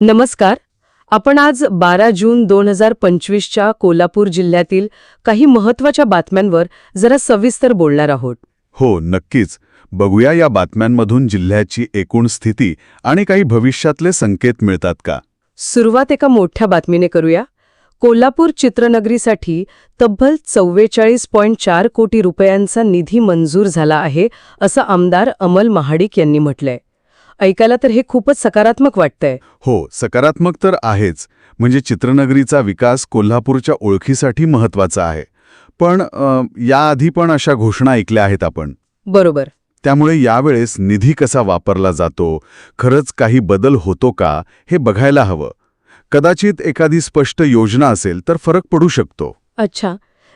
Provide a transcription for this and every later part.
नमस्कार. आपण आज बारा जून दोन हजार पंचवीसच्या कोल्हापूर जिल्ह्यातील काही महत्त्वाच्या बातम्यांवर जरा सविस्तर बोलणार आहोत. हो नक्कीच. बघूया या बातम्यांमधून जिल्ह्याची एकूण स्थिती आणि काही भविष्यातले संकेत मिळतात का? सुरुवात एका मोठ्या बातमीने करूया. कोल्हापूर चित्रनगरीसाठी तब्बल चव्वेचाळीस पॉईंट चार कोटी रुपयांचा निधी मंजूर झाला आहे असं आमदार अमल महाडिक यांनी म्हटलंय. ऐकायला तर हे खूपच सकारात्मक वाटतंय. हो सकारात्मक तर आहेच. म्हणजे चित्रनगरीचा विकास कोल्हापूरच्या ओळखीसाठी महत्त्वाचा आहे. पण याआधी पण अशा घोषणा ऐकल्या आहेत आपण. बरोबर. त्यामुळे यावेळेस निधी कसा वापरला जातो खरंच काही बदल होतो का हे बघायला हवं. कदाचित एखादी स्पष्ट योजना असेल तर फरक पडू शकतो. अच्छा.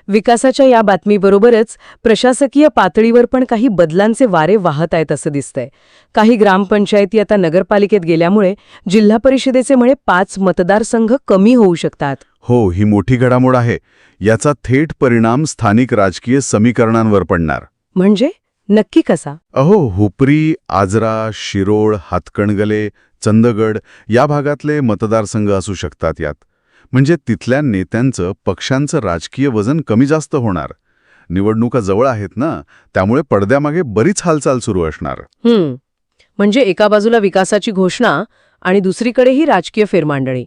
विकासाच्या या बातमीबरोबरच प्रशासकीय पातळीवर पण काही बदलांचे वारे वाहत आहेत असं दिसतंय. काही ग्रामपंचायती आता नगरपालिकेत गेल्यामुळे जिल्हा परिषदेचे म्हणे पाच मतदारसंघ कमी होऊ शकतात. हो ही मोठी घडामोड आहे. याचा थेट परिणाम स्थानिक राजकीय समीकरणांवर पडणार. म्हणजे? नक्की कसा? अहो हुपरी आजरा शिरोळ हातकणगले चंदगड या भागातले मतदारसंघ असू शकतात यात. म्हणजे तिथल्या नेत्यांचं पक्षांचं राजकीय वजन कमी जास्त होणार. निवडणुका जवळ आहेत ना त्यामुळे पडद्यामागे बरीच हालचाल सुरू असणार. हम्म म्हणजे एका बाजूला विकासाची घोषणा आणि दुसरीकडेही राजकीय फेरमांडणी.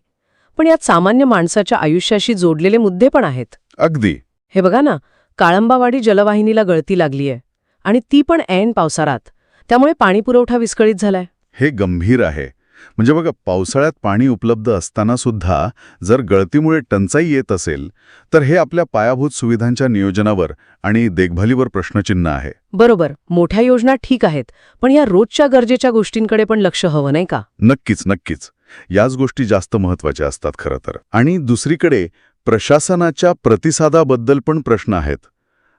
पण यात सामान्य माणसाच्या आयुष्याशी जोडलेले मुद्दे पण आहेत. अगदी. हे बघा ना काळंबावाडी जलवाहिनीला गळती लागलीय आणि ती पण ऐन पावसाळ्यात. त्यामुळे पाणीपुरवठा विस्कळीत झालाय. हे गंभीर आहे. म्हणजे बघा पावसाळ्यात पाणी उपलब्ध असताना सुद्धा जर गळतीमुळे टंचाई येत असेल तर हे आपल्या पायाभूत सुविधांच्या नियोजनावर आणि देखभालीवर प्रश्नचिन्ह आहे. बरोबर मोठ्या योजना ठीक आहेत पण या रोजच्या गरजेच्या गोष्टींकडे पण लक्ष हवं नाही का? नक्कीच नक्कीच. याच गोष्टी जास्त महत्त्वाच्या असतात खरं तर. आणि दुसरीकडे प्रशासनाच्या प्रतिसादाबद्दल पण प्रश्न आहेत.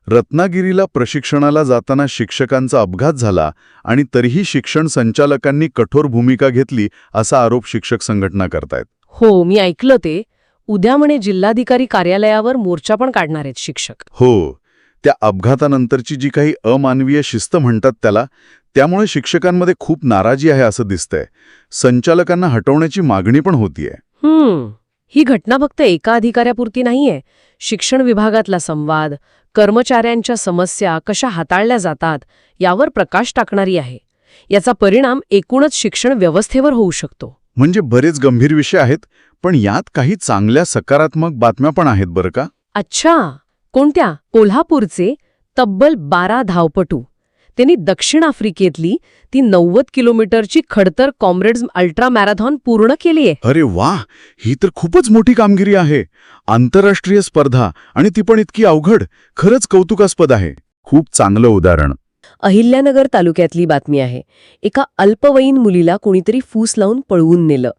रत्नागिरीला प्रशिक्षणाला जाताना शिक्षकांचा अपघात झाला आणि तरीही शिक्षण संचालकांनी कठोर भूमिका घेतली असा आरोप शिक्षक संघटना करतायत. हो मी ऐकलं ते. उद्या म्हणे जिल्हाधिकारी कार्यालयावर मोर्चा पण काढणार आहेत शिक्षक. हो त्या अपघातानंतरची जी काही अमानवीय शिस्त म्हणतात त्याला त्यामुळे शिक्षकांमध्ये खूप नाराजी आहे असं दिसतंय. संचालकांना हटवण्याची मागणी पण होतीये. हम्म. ही घटना फक्त एका अधिकाऱ्यापुरती नाहीये. शिक्षण विभागातला संवाद कर्मचाऱ्यांच्या समस्या कशा हाताळल्या जातात यावर प्रकाश टाकणारी आहे. याचा परिणाम एकूणच शिक्षण व्यवस्थेवर होऊ शकतो. म्हणजे बरेच गंभीर विषय आहेत पण यात काही चांगल्या सकारात्मक बातम्या पण आहेत बरं का? अच्छा! कोणत्या? कोल्हापूरचे तब्बल बारा धावपटू. त्यांनी दक्षिण आफ्रिकेतली ती नव्वद किलोमीटरची खडतर कॉम्रेड्स अल्ट्रा मॅरेथॉन पूर्ण केलीये अरे वा ही तर खूपच मोठी कामगिरी आहे. आंतरराष्ट्रीय स्पर्धा आणि ती पण इतकी अवघड खरंच कौतुकास्पद आहे. खूप चांगलं उदाहरण. अहिल्यानगर तालुक्यातली बातमी आहे. एका अल्पवयीन मुलीला कोणीतरी फूस लावून पळवून नेलं.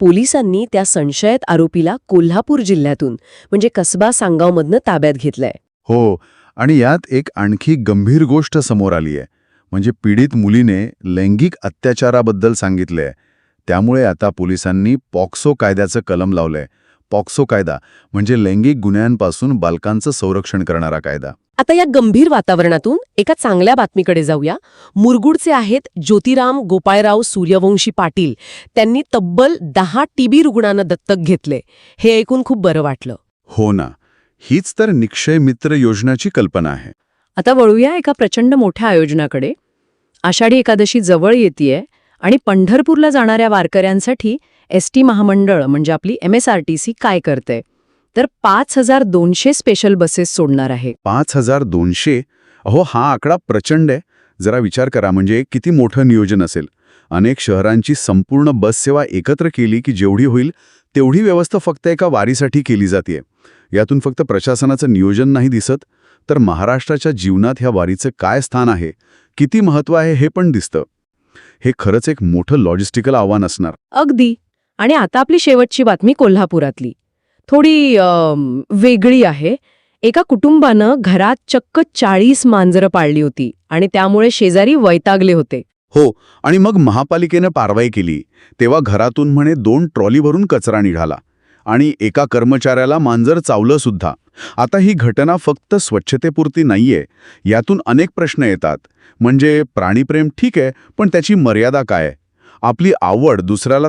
पोलिसांनी त्या संशयित आरोपीला कोल्हापूर जिल्ह्यातून म्हणजे कसबा सांगावमधनं ताब्यात घेतलंय. हो आणि यात एक आणखी गंभीर गोष्ट समोर आली आहे. म्हणजे पीडित मुलीने लैंगिक अत्याचाराबद्दल सांगितलंय त्यामुळे आता पोलिसांनी पॉक्सो कायद्याचं कलम लावलंय. पॉक्सो कायदा म्हणजे लैंगिक गुन्ह्यांपासून बालकांचं संरक्षण करणारा कायदा. आता या गंभीर वातावरणातून एका चांगल्या बातमीकडे जाऊया. मुरगुडचे आहेत ज्योतिराम गोपाळराव सूर्यवंशी पाटील. त्यांनी तब्बल दहा टीबी रुग्णांना दत्तक घेतले. हे ऐकून खूप बरं वाटलं. हो ना. हीच तर निक्षय मित्र योजनाची कल्पना आहे. आता वळूया एका प्रचंड मोठ्या आयोजनाकडे. आषाढी एकादशी जवळ येतेय आणि पंढरपूरला जाणाऱ्या वारकऱ्यांसाठी एस टी महामंडळ म्हणजे आपली M S R T C काय करते? तर पाच हजार दोनशे स्पेशल बसेस सोडणार आहे. पाच हजार दोनशे? अहो हा आकडा प्रचंड आहे. जरा विचार करा म्हणजे किती मोठं नियोजन असेल. अनेक शहरांची संपूर्ण बस सेवा एकत्र केली की जेवढी होईल तेवढी व्यवस्था फक्त एका वारीसाठी केली जाते. यातून फक्त प्रशासनाचं नियोजन नाही दिसत तर महाराष्ट्राच्या जीवनात ह्या वारीचं काय स्थान आहे किती महत्त्व आहे हे पण दिसतं. हे खरंच एक मोठं लॉजिस्टिकल आव्हान असणार. अगदी. आणि आता आपली शेवटची बातमी कोल्हापुरातली. थोडी वेगळी आहे. एका कुटुंबानं घरात चक्क चाळीस मांजरं पाळली होती आणि त्यामुळे शेजारी वैतागले होते. हो आणि मग महापालिकेनं कारवाई केली. तेव्हा घरातून म्हणे दोन ट्रॉली भरून कचरा निघाला. आणि एका कर्मचाऱ्याला मांजर चावलं सुद्धा. आता ही घटना फक्त स्वच्छतेपुरती नाहीये. यातून अनेक प्रश्न येतात. म्हणजे प्राणीप्रेम ठीक आहे पण त्याची मर्यादा काय आपली आवड दुसऱ्याला